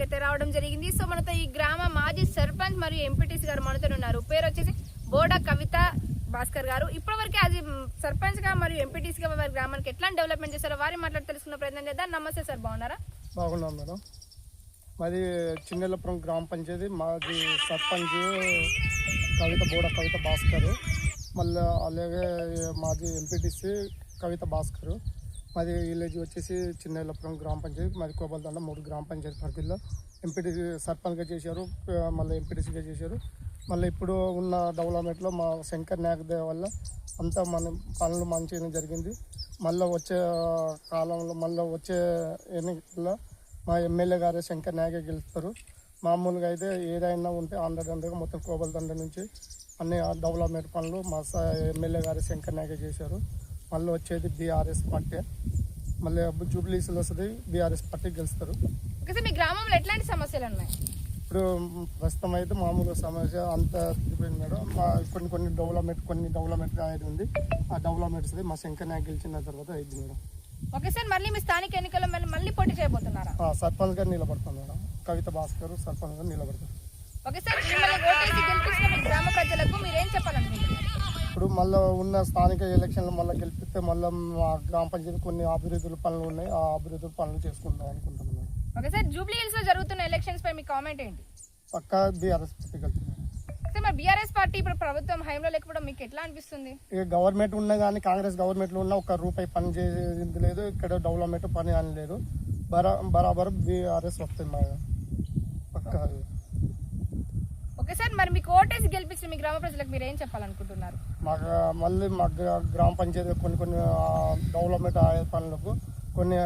అయితే రావడం జరిగింది. సో మనతో ఈ గ్రామ మాజీ సర్పంచ్ మరియు ఎంపీటీసీ గారు మనతో ఉన్నారు. పేరు వచ్చేసి బోడ కవిత భాస్కర్ గారు. ఇప్పటివరకు అది సర్పంచ్గా మరియు ఎంపీటీసీ గా వారి గ్రామానికి ఎట్లా డెవలప్మెంట్ చేస్తారో వారి మాట్లాడి తెలుసుకున్న ప్రయత్నం చేద్దాం. నమస్తే సార్ బాగున్నారా? బాగున్నాం మేడం. మాది చిన్నెల్లపురం గ్రామ పంచాయతీ. మాది సర్పంచ్ కవిత బోడ కవిత భాస్కర్. మళ్ళీ అలాగే మాది ఎంపీటీసీ కవిత భాస్కర్. మాది విలేజ్ వచ్చేసి చిన్నపురం గ్రామ పంచాయతీ మాది కోబల్దండ మూడు గ్రామ పంచాయతీ పరిధిలో ఎంపీటీసీ సర్పంచ్గా చేశారు మళ్ళీ ఎంపీటీసీగా చేశారు. మళ్ళీ ఇప్పుడు ఉన్న డెవలప్మెంట్లో మా శంకర్ నాయక్ వల్ల అంతా మన పనులు మంచిగా జరిగింది. మళ్ళీ వచ్చే కాలంలో మళ్ళీ వచ్చే ఎన్నికల్లో మా ఎమ్మెల్యే గారు శంకర్ నాయక గెలుస్తారు. మామూలుగా అయితే ఏదైనా ఉంటే ఆంధ్రదండగా మొత్తం కోబల్దండ నుంచి అన్ని డెవలప్మెంట్ పనులు మా ఎమ్మెల్యే గారు శంకర్ నాయకే చేశారు. మళ్ళీ వచ్చేది బీఆర్ఎస్ పార్టీ. మళ్ళీ జూబ్లీస్లో వస్తుంది బీఆర్ఎస్ పార్టీ గెలుస్తారు. ఓకే సార్ మీ గ్రామంలో ఎట్లాంటి సమస్యలు ఉన్నాయి? ఇప్పుడు ప్రస్తుతం అయితే మామూలు సమస్య అంత అయిపోయింది మేడం. మా కొన్ని కొన్ని డెవలప్మెంట్ కొన్ని డెవలప్మెంట్ అనేది ఉంది. ఆ డెవలప్మెంట్స్ మా శంకర్ నాయక్ గెలిచిన తర్వాత అయింది మేడం. ఓకే సార్ మళ్ళీ మీ స్థానిక ఎన్నికల్లో మళ్ళీ మళ్ళీ పోటీ చేయబోతున్నారా? సర్పంచ్ గారు నిలబడతాం మేడం. కవిత భాస్కర్ సర్పంచ్ గారు నిలబడతారు. ఓకే సార్ గ్రామ ప్రజలకు మీరేం చెప్పాలనుకుంటున్నారు? ఇప్పుడు మళ్ళీ ఉన్న స్థానిక ఎలక్షన్లు మళ్ళీ గెలిపిస్తే మళ్ళీ మా గ్రామ పంచాయతీ కొన్ని అభివృద్ధుల పనులు ఉన్నాయి. ఆ అభివృద్ధుల పనులు చేసుకుందాం అనుకుంటున్నాం. మేడం ఓకే సార్ జూబ్లీ హిల్స్లో జరుగుతున్న ఎలక్షన్స్ పై మీ కామెంట్ ఏంటి? పక్కా బీఆర్ఎస్ పార్టీ వెళ్తున్నాం. సార్ మరి బీఆర్ఎస్ పార్టీ ఇప్పుడు ప్రభుత్వం హయాంలో లేకపోవడం మీకు ఎట్లా అనిపిస్తుంది? ఇక గవర్నమెంట్ ఉన్నా కానీ కాంగ్రెస్ గవర్నమెంట్లో ఉన్న ఒక రూపాయి పని చేసేది లేదు. ఇక్కడ డెవలప్మెంట్ పని అని లేదు. బరా బరాబర్ బీఆర్ఎస్ వస్తుంది పక్కా ఓకే సార్ మరి మీకు ఓటేసి గెలిపించిన మీ గ్రామ ప్రజలకు మీరు ఏం చెప్పాలనుకుంటున్నారు? మాకు మళ్ళీ మా గ్రా- గ్రామ పంచాయతీ కొన్ని కొన్ని డెవలప్మెంట్ అయ్యే పనులకు కొన్ని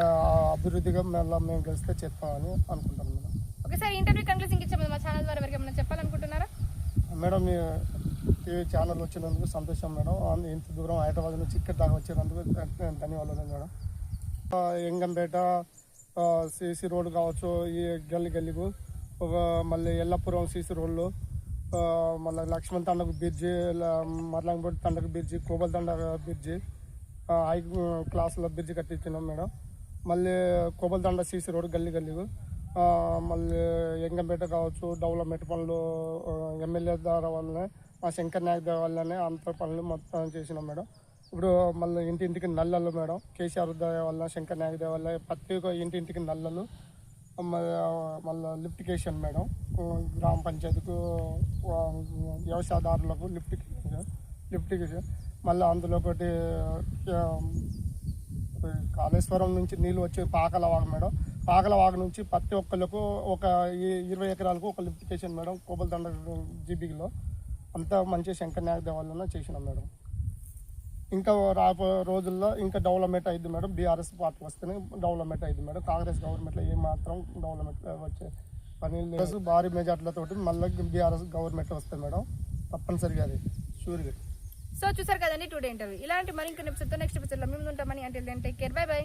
అభివృద్ధిగా మళ్ళీ మేము గెలిస్తే చేస్తామని అనుకుంటాం madam. Okay sir interview concluding ఇచ్చే మా ఛానల్ ద్వారా ఎవరికి ఏమైనా చెప్పాలనుకుంటున్నారా? మేడం మీ టీవీ ఛానల్ వచ్చినందుకు సంతోషం మేడం. ఇంత దూరం హైదరాబాద్ నుంచి ఇక్కడ దాకా వచ్చినందుకు ధన్యవాదాలు మేడం. ఎంగంపేట సిసి రోడ్ కావచ్చు ఈ గల్లి గల్లికు ఒక మళ్ళీ ఎల్లపురం సిసి రోడ్లు మళ్ళీ లక్ష్మణ్ తండకు బ్రిడ్జి మర్లంగపూడి తండకు బ్రిడ్జి కోబల్ తండ బ్రిడ్జి హై క్లాసులో బ్రిడ్జి కట్టించినాం మేడం. మళ్ళీ కోబల్ తండ సిసి రోడ్ గల్లీ గల్లికు మళ్ళీ ఎంగంపేట కావచ్చు డెవలప్మెంట్ పనులు ఎమ్మెల్యే ద్వారా వల్లనే మా శంకర్ నాయక్ ద్వారా వల్లనే అంత పనులు మొత్తం చేసినాం మేడం. ఇప్పుడు మళ్ళీ ఇంటింటికి నల్లలు మేడం. కేసీఆర్ దయ వల్ల శంకర్ నాయక్ దయ వల్ల ప్రతి ఒక్క ఇంటింటికి నల్లలు మళ్ళీ లిఫ్టికేషన్ మేడం. గ్రామ పంచాయతీకు వ్యవసాయదారులకు లిఫ్టికేషన్ లిఫ్టికేషన్. మళ్ళీ అందులో ఒకటి కాళేశ్వరం నుంచి నీళ్ళు వచ్చే పాకలవాగ మేడం. పాకలవాగ నుంచి ప్రతి ఒక్కరికి ఒక ఇరవై ఎకరాలకు ఒక లిఫ్టికేషన్ మేడం. కోబల్దండ జీబీలో. అంతా మంచి శంకర్ నాయక్ దేవాలన చేసినాం మేడం. ఇంకా రాబో రోజుల్లో ఇంకా డెవలప్మెంట్ అయింది మేడం. బీఆర్ఎస్ పార్టీ వస్తేనే డెవలప్మెంట్ అయింది మేడం. కాంగ్రెస్ గవర్నమెంట్లో ఏమాత్రం మాత్రం డెవలప్మెంట్ వచ్చే పని లేదు. భారీ మెజార్టీలతోటి మళ్ళీ బీఆర్ఎస్ గవర్నమెంట్ వస్తుంది మేడం. తప్పనిసరిగా అది. షూర్గా సో చూసారు కదండి టుడే ఇంటర్వ్యూ. ఇలాంటి మరింకొన్ని ఎపిసోడ్తో నెక్స్ట్ ఎపిసోడ్లో మేము ఉంటామని. అంటే టేక్ కేర్ బై బై